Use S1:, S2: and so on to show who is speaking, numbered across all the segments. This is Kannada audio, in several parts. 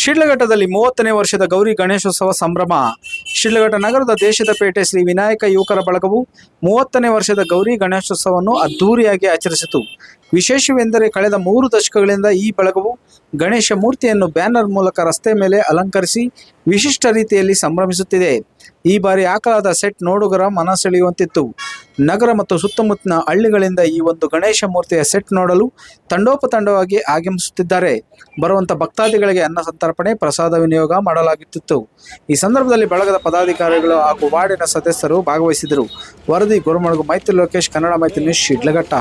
S1: ಶಿಡ್ಲಘಟ್ಟದಲ್ಲಿ ಮೂವತ್ತನೇ ವರ್ಷದ ಗೌರಿ ಗಣೇಶೋತ್ಸವ ಸಂಭ್ರಮ. ಶಿಡ್ಲಘಟ್ಟ ನಗರದ ದೇಶದ ಪೇಟೆ ಶ್ರೀ ವಿನಾಯಕ ಯುವಕರ ಬಳಗವು ಮೂವತ್ತನೇ ವರ್ಷದ ಗೌರಿ ಗಣೇಶೋತ್ಸವವನ್ನು ಅದ್ದೂರಿಯಾಗಿ ಆಚರಿಸಿತು. ವಿಶೇಷವೆಂದರೆ ಕಳೆದ ಮೂರು ದಶಕಗಳಿಂದ ಈ ಬಳಗವು ಗಣೇಶ ಮೂರ್ತಿಯನ್ನು ಬ್ಯಾನರ್ ಮೂಲಕ ರಸ್ತೆ ಮೇಲೆ ಅಲಂಕರಿಸಿ ವಿಶಿಷ್ಟ ರೀತಿಯಲ್ಲಿ ಸಂಭ್ರಮಿಸುತ್ತಿದೆ. ಈ ಬಾರಿ ಆಕಲಾದ ಸೆಟ್ ನೋಡುಗರ ಮನ ಸೆಳೆಯುವಂತಿತ್ತು ನಗರ ಮತ್ತು ಸುತ್ತಮುತ್ತಲಿನ ಹಳ್ಳಿಗಳಿಂದ ಈ ಒಂದು ಗಣೇಶ ಮೂರ್ತಿಯ ಸೆಟ್ ನೋಡಲು ತಂಡೋಪತಂಡವಾಗಿ ಆಗಮಿಸುತ್ತಿದ್ದಾರೆ. ಬರುವಂತ ಭಕ್ತಾದಿಗಳಿಗೆ ಅನ್ನ ಸಂತರ್ಪಣೆ, ಪ್ರಸಾದ ವಿನಿಯೋಗ ಮಾಡಲಾಗುತ್ತಿತ್ತು. ಈ ಸಂದರ್ಭದಲ್ಲಿ ಬಳಗದ ಪದಾಧಿಕಾರಿಗಳು ಹಾಗೂ ವಾರ್ಡಿನ ಸದಸ್ಯರು ಭಾಗವಹಿಸಿದರು. ವರದಿ, ಗುರುಮಳಗು, ಮೈತ್ರಿ ಲೋಕೇಶ್, ಕನ್ನಡ ಮೈತ್ರಿ ನ್ಯೂಸ್, ಶಿಡ್ಲಘಟ್ಟ.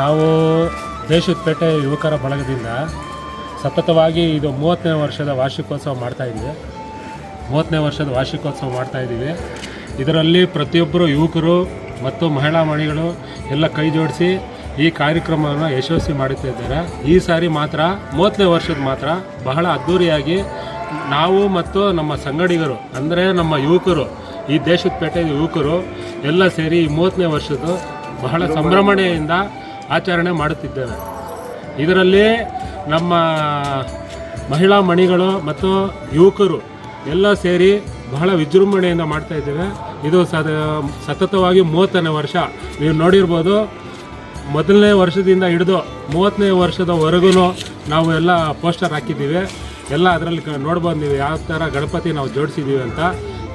S2: ನಾವು ದೇಶದ ಯುವಕರ ಬಳಗದಿಂದ ಸತತವಾಗಿ ಇದು ಮೂವತ್ತನೇ ವರ್ಷದ ವಾರ್ಷಿಕೋತ್ಸವ ಮಾಡ್ತಾ ಇದ್ದೀವಿ ಮೂವತ್ತನೇ ವರ್ಷದ ವಾರ್ಷಿಕೋತ್ಸವ ಮಾಡ್ತಾ ಇದ್ದೀವಿ. ಇದರಲ್ಲಿ ಪ್ರತಿಯೊಬ್ಬರು ಯುವಕರು ಮತ್ತು ಮಹಿಳಾ ಮಣಿಗಳು ಎಲ್ಲ ಕೈ ಜೋಡಿಸಿ ಈ ಕಾರ್ಯಕ್ರಮವನ್ನು ಯಶಸ್ವಿ ಮಾಡುತ್ತಿದ್ದಾರೆ ಈ ಸಾರಿ ಮಾತ್ರ, ಮೂವತ್ತನೇ ವರ್ಷದ ಮಾತ್ರ ಬಹಳ ಅದ್ಧೂರಿಯಾಗಿ ನಾವು ಮತ್ತು ನಮ್ಮ ಸಂಗಡಿಗರು, ಅಂದರೆ ನಮ್ಮ ಯುವಕರು, ಈ ದೇಶದ ಪೇಟೆ ಯುವಕರು ಎಲ್ಲ ಸೇರಿ ಈ ಮೂವತ್ತನೇ ವರ್ಷದ ಬಹಳ ಸಂಭ್ರಮಣೆಯಿಂದ ಆಚರಣೆ ಮಾಡುತ್ತಿದ್ದೇವೆ. ಇದರಲ್ಲಿ ನಮ್ಮ ಮಹಿಳಾ ಮಣಿಗಳು ಮತ್ತು ಯುವಕರು ಎಲ್ಲ ಸೇರಿ ಬಹಳ ವಿಜೃಂಭಣೆಯಿಂದ ಮಾಡ್ತಾ ಇದ್ದೇವೆ. ಇದು ಸತತವಾಗಿ ಮೂವತ್ತನೇ ವರ್ಷ. ನೀವು ನೋಡಿರ್ಬೋದು, ಮೊದಲನೇ ವರ್ಷದಿಂದ ಹಿಡಿದು ಮೂವತ್ತನೇ ವರ್ಷದವರೆಗೂ ನಾವು ಎಲ್ಲ ಪೋಸ್ಟರ್ ಹಾಕಿದ್ದೀವಿ. ಎಲ್ಲ ಅದರಲ್ಲಿ ನೋಡ್ಬೋದು ನೀವು ಯಾವ ಥರ ಗಣಪತಿ ನಾವು ಜೋಡಿಸಿದ್ದೀವಿ ಅಂತ.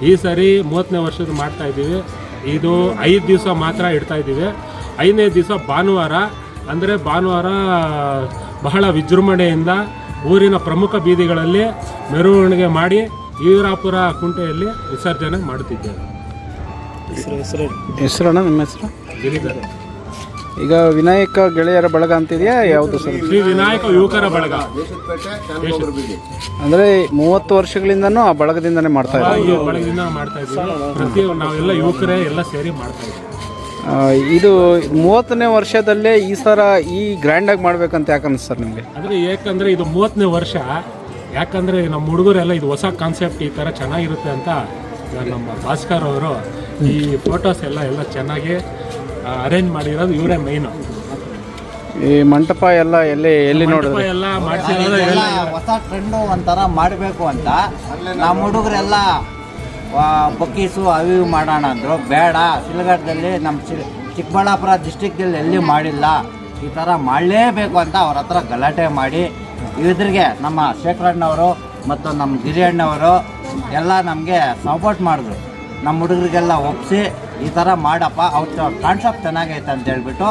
S2: ಈ ಸರಿ ಮೂವತ್ತನೇ ವರ್ಷದ ಮಾಡ್ತಾ ಇದ್ದೀವಿ. ಇದು ಐದು ದಿವಸ ಮಾತ್ರ ಇಡ್ತಾ ಇದ್ದೀವಿ. ಐದನೇ ದಿವಸ ಭಾನುವಾರ ಅಂದರೆ ಭಾನುವಾರ ಬಹಳ ವಿಜೃಂಭಣೆಯಿಂದ ಊರಿನ ಪ್ರಮುಖ ಬೀದಿಗಳಲ್ಲಿ ಮೆರವಣಿಗೆ ಮಾಡಿ ಈರಾಪುರ ಕುಂಟೆಯಲ್ಲಿ ವಿಸರ್ಜನೆ ಮಾಡುತ್ತಿದ್ದೇವೆ.
S1: ಹೆಸರಣ್ಣ ನಿಮ್ಮ ಹೆಸರು?
S2: ಗಿರಿಧರ್
S1: ಈಗ ವಿನಾಯಕ ಗೆಳೆಯರ ಬಳಗ ಅಂತಿದೆಯಾ ಯಾವುದು ಸರ್?
S2: ಶ್ರೀ ವಿನಾಯಕ ಯುವಕರ ಬಳಗ.
S1: ಅಂದ್ರೆ ಮೂವತ್ತು ವರ್ಷಗಳಿಂದನೂ ಆ ಬಳಗದಿಂದನೇ ಮಾಡ್ತಾ ಇದ್ದಾರೆ
S2: ಈ ಬಳಗದಿಂದ ಮಾಡ್ತಾ ಇದ್ದೀವಿ. ಪ್ರತಿ ನಾವೆಲ್ಲ ಯುವಕರೇ ಎಲ್ಲ ಸೇರಿ ಮಾಡ್ತಾ ಇದ್ದೀವಿ.
S1: ಇದು ಮೂವತ್ತನೇ ವರ್ಷದಲ್ಲೇ ಈ ಸರ ಈ ಗ್ರ್ಯಾಂಡಾಗಿ ಮಾಡ್ಬೇಕಂತ ಯಾಕೆ ಅನ್ಸ್ ಸರ್ ನಿಮಗೆ?
S2: ಅಂದರೆ ಯಾಕಂದರೆ ಇದು ಮೂವತ್ತನೇ ವರ್ಷ. ಯಾಕಂದರೆ ನಮ್ಮ ಹುಡುಗರೆಲ್ಲ ಇದು ಹೊಸ ಕಾನ್ಸೆಪ್ಟ್ ಈ ಥರ ಚೆನ್ನಾಗಿರುತ್ತೆ ಅಂತ ನಮ್ಮ ಭಾಸ್ಕರ್ ಅವರು ಈ ಫೋಟೋಸ್ ಎಲ್ಲ ಎಲ್ಲ ಚೆನ್ನಾಗಿ ಅರೇಂಜ್ ಮಾಡಿರೋದು ಇವರೇ ಮೈನು
S1: ಈ ಮಂಟಪ ಎಲ್ಲ ಎಲ್ಲಿ ಎಲ್ಲಿ ನೋಡಿದ್ರೆ?
S2: ಎಲ್ಲ ಮಾಡಿಸಿರೋದು
S3: ಎಲ್ಲ ಹೊಸ ಟ್ರೆಂಡು ಒಂಥರ ಮಾಡಬೇಕು ಅಂತ. ನಮ್ಮ ಹುಡುಗರೆಲ್ಲ ಬಕ್ಕೀಸು ಅವು ಇವು ಮಾಡೋಣ ಅಂದರು. ಬೇಡ ಸಿಲಘಟ್ಟದಲ್ಲಿ ನಮ್ಮ ಚಿಕ್ಕಬಳ್ಳಾಪುರ ಡಿಸ್ಟಿಕ್ದಲ್ಲಿ ಎಲ್ಲಿ ಮಾಡಿಲ್ಲ, ಈ ಥರ ಮಾಡಲೇಬೇಕು ಅಂತ ಅವ್ರ ಹತ್ರ ಗಲಾಟೆ ಮಾಡಿ, ಇದ್ರಿಗೆ ನಮ್ಮ ಶೇಖರಣ್ಣವರು ಮತ್ತು ನಮ್ಮ ಗಿರಿಯಣ್ಣವರು ಎಲ್ಲ ನಮಗೆ ಸಪೋರ್ಟ್ ಮಾಡಿದ್ರು. ನಮ್ಮ ಹುಡುಗರಿಗೆಲ್ಲ ಒಪ್ಪಿಸಿ ಈ ಥರ ಮಾಡಪ್ಪ, ಅವ್ರ ಕಾನ್ಸೆಪ್ಟ್ ಚೆನ್ನಾಗೈತೆ ಅಂತ ಹೇಳ್ಬಿಟ್ಟು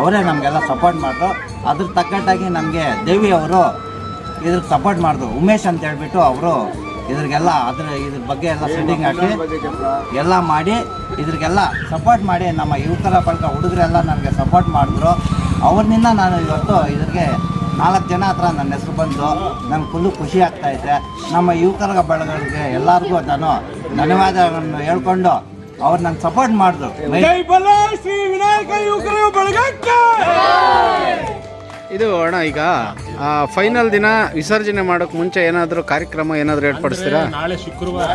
S3: ಅವರೇ ನಮಗೆಲ್ಲ ಸಪೋರ್ಟ್ ಮಾಡಿದ್ರು. ಅದ್ರ ತಕ್ಕಟ್ಟಾಗಿ ನಮಗೆ ದೇವಿ ಅವರು ಇದ್ರಿಗೆ ಸಪೋರ್ಟ್ ಮಾಡಿದ್ರು. ಉಮೇಶ್ ಅಂತ ಹೇಳ್ಬಿಟ್ಟು ಅವರು ಇದ್ರಿಗೆಲ್ಲ ಅದ್ರ ಇದ್ರ ಬಗ್ಗೆ ಎಲ್ಲ ಸೆಟ್ಟಿಂಗ್ ಹಾಕಿ ಎಲ್ಲ ಮಾಡಿ ಇದ್ರಿಗೆಲ್ಲ ಸಪೋರ್ಟ್ ಮಾಡಿ ನಮ್ಮ ಯುವಕರ ಬಳಗ ಹುಡುಗರೆಲ್ಲ ನನಗೆ ಸಪೋರ್ಟ್ ಮಾಡಿದ್ರು. ಅವ್ರನ್ನಿಂದ ನಾನು ಇವತ್ತು ಇದ್ರಿಗೆ ನಾಲ್ಕು ಜನ ಹತ್ರ ನನ್ನ ಹೆಸರು ಬಂದು ನನಗೆ ಫುಲ್ಲು ಖುಷಿ ಆಗ್ತಾ ಇದೆ. ನಮ್ಮ ಯುವಕರ ಬಳಗಗಳಿಗೆ ಎಲ್ಲರಿಗೂ ನಾನು ಧನ್ಯವಾದಗಳನ್ನು ಹೇಳ್ಕೊಂಡು ಅವ್ರು ನನ್ನ ಸಪೋರ್ಟ್ ಮಾಡಿದ್ರು.
S1: ಇದು ಅಣ್ಣ ಈಗ ಫೈನಲ್ ದಿನ ವಿಸರ್ಜನೆ ಮಾಡೋಕೆ ಮುಂಚೆ ಏನಾದರೂ ಕಾರ್ಯಕ್ರಮ ಏನಾದರೂ ಏರ್ಪಡಿಸ್ತೀರಾ?
S2: ನಾಳೆ ಶುಕ್ರವಾರ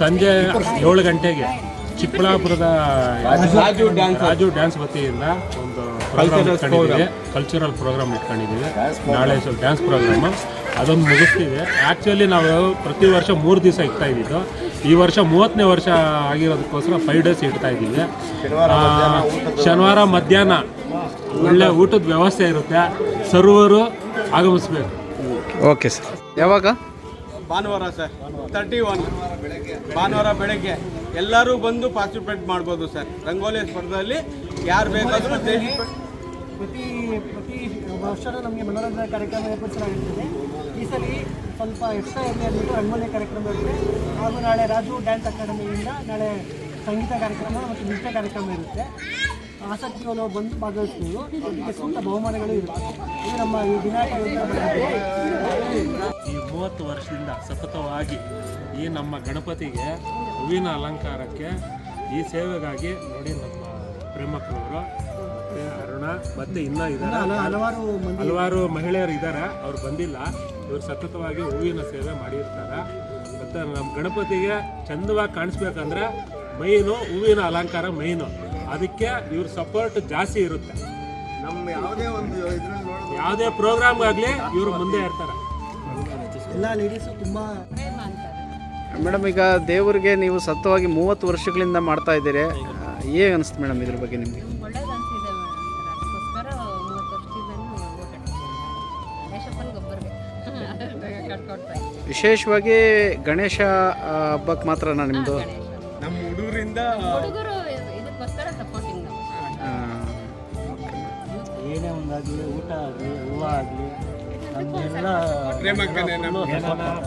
S2: ಸಂಜೆ ಏಳು ಗಂಟೆಗೆ ಚಿಕ್ಕಬಳ್ಳಾಪುರದ ರಾಜು ಡ್ಯಾನ್ಸ್ ರಾಜು ಡ್ಯಾನ್ಸ್ ವತಿಯಿಂದ ಒಂದು ಪ್ರೋಗ್ರಾಮ್ ಇಟ್ಕೊಂಡಿದ್ದೀವಿ. ಕಲ್ಚರಲ್ ಪ್ರೋಗ್ರಾಮ್ ಇಟ್ಕೊಂಡಿದ್ದೀವಿ. ನಾಳೆ ಸ್ವಲ್ಪ ಡ್ಯಾನ್ಸ್ ಪ್ರೋಗ್ರಾಮು ಅದೊಂದು ಮುಗಿಸ್ತೀವಿ. ಆ್ಯಕ್ಚುಲಿ ನಾವು ಪ್ರತಿ ವರ್ಷ ಮೂರು ದಿವಸ ಇಡ್ತಾ ಇದ್ದಿದ್ದು. ಈ ವರ್ಷ ಮೂವತ್ತನೇ ವರ್ಷ ಆಗಿರೋದಕ್ಕೋಸ್ಕರ ಫೈವ್ ಡೇಸ್ ಇಡ್ತಾ ಇದ್ದೀವಿ. ಶನಿವಾರ ಮಧ್ಯಾಹ್ನ ಒಳ್ಳೆ ಊಟದ ವ್ಯವಸ್ಥೆ ಇರುತ್ತೆ. ಸರ್ವರು ಆಗಮಿಸ್ಬೇಕು.
S4: Okay sir. ಯಾವಾಗ?
S5: ಭಾನುವಾರ ಸರ್. ತರ್ಟಿ ಒನ್ ಭಾನುವಾರ ಬೆಳಗ್ಗೆ. ಎಲ್ಲರೂ ಬಂದು ಪಾರ್ಟಿಸಿಪೇಟ್ ಮಾಡ್ಬೋದು ಸರ್. ರಂಗೋಲಿ ಸ್ಪರ್ಧೆಯಲ್ಲಿ ಯಾರು ಬೇಕಾದರೂ
S6: ಪ್ರತಿ ಪ್ರತಿ ವರ್ಷ ನಮಗೆ ಮನೋರಂಜನಾ ಕಾರ್ಯಕ್ರಮ ಏರ್ಪಡಿಸಲಾಗಿರ್ತದೆ ಈ ಸಲ ಸ್ವಲ್ಪ ಎಕ್ಸ್ಟ್ರಾ ಇರಲಿ ಅಂದ್ಬಿಟ್ಟು ರಂಗೋಲಿ ಕಾರ್ಯಕ್ರಮ ಇರುತ್ತೆ. ಹಾಗೂ ನಾಳೆ ರಾಜು ಡ್ಯಾನ್ಸ್ ಅಕಾಡೆಮಿಯಿಂದ ನಾಳೆ ಸಂಗೀತ ಕಾರ್ಯಕ್ರಮ ಮತ್ತು ನೃತ್ಯ ಕಾರ್ಯಕ್ರಮ ಇರುತ್ತೆ. ಆಸಕ್ತಿಗಳು ಬಂದು ಭಾಗವಹಿಸ್ಬೋದು ಇದಕ್ಕೆ ಸೂಕ್ತ ಬಹುಮಾನಗಳು ಇರುತ್ತೆ. ಇದು ನಮ್ಮ ಈ ದಿನ
S2: ಈ ಮೂವತ್ತು ವರ್ಷದಿಂದ ಸತತವಾಗಿ ಈ ನಮ್ಮ ಗಣಪತಿಗೆ ಹೂವಿನ ಅಲಂಕಾರಕ್ಕೆ ಈ ಸೇವೆಗಾಗಿ ನೋಡಿ ನಮ್ಮ ಪ್ರೇಮಕ್ಕನವರು ಮತ್ತು ಅರುಣ ಮತ್ತೆ ಇನ್ನೂ ಇದ್ದಾರೆ
S6: ಹಲವಾರು
S2: ಹಲವಾರು ಮಹಿಳೆಯರು ಇದ್ದಾರೆ ಅವ್ರು ಬಂದಿಲ್ಲ. ಇವರು ಸತತವಾಗಿ ಹೂವಿನ ಸೇವೆ ಮಾಡಿರ್ತಾರೆ. ಮತ್ತು ನಮ್ಮ ಗಣಪತಿಗೆ ಚಂದವಾಗಿ ಕಾಣಿಸ್ಬೇಕಂದ್ರೆ ಮೈನು ಹೂವಿನ ಅಲಂಕಾರ ಮೈನು ಅದಕ್ಕೆ ಇವ್ರ ಸಪೋರ್ಟ್ ಜಾಸ್ತಿ ಇರುತ್ತೆ.
S5: ನಮ್ಮ ಯಾವುದೇ ಒಂದು
S2: ಯಾವುದೇ ಪ್ರೋಗ್ರಾಮ್ಗಾಗಲಿ ಇವರು ಮುಂದೆ ಇರ್ತಾರೆ.
S6: ಎಲ್ಲ ಲೇಡೀಸು ತುಂಬ
S4: ಮೇಡಮ್ ಈಗ ದೇವರಿಗೆ ನೀವು ಸತ್ತವಾಗಿ ಮೂವತ್ತು ವರ್ಷಗಳಿಂದ ಮಾಡ್ತಾ ಇದ್ದೀರಿ. ಏನ್ ಅನಿಸ್ತು ಮೇಡಮ್ ಇದ್ರ ಬಗ್ಗೆ ನಿಮಗೆ? ವಿಶೇಷವಾಗಿ ಗಣೇಶ ಹಬ್ಬಕ್ಕೆ ಮಾತ್ರನಾ ನಿಮ್ಮದು
S5: ನಮ್ಮ ಹುಡುಗರಿಂದ
S7: ಹುಡುಗರು ಇದಕ್ಕೋಸ್ಕರ ಸಪೋರ್ಟಿಂಗ್
S6: ಏನೇ ಒಂದಾಗಲಿ ಊಟ ಆಗಲಿ ಹೂವು ಆಗಲಿ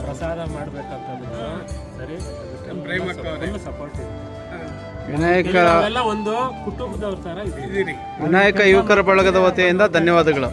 S2: ಪ್ರಸಾದ ಮಾಡ್ಬೇಕಂತಂದ್ರೆ ಸರಿ. ಸಪೋರ್ಟ್ ಇದೆ.
S4: ವಿನಾಯಕ
S2: ಒಂದು ಕುಟುಂಬದವ್ರ ಥರ
S5: ಇದ್ದೀರಿ.
S4: ವಿನಾಯಕ ಯುವಕರ ಬಳಗದ ವತಿಯಿಂದ ಧನ್ಯವಾದಗಳು.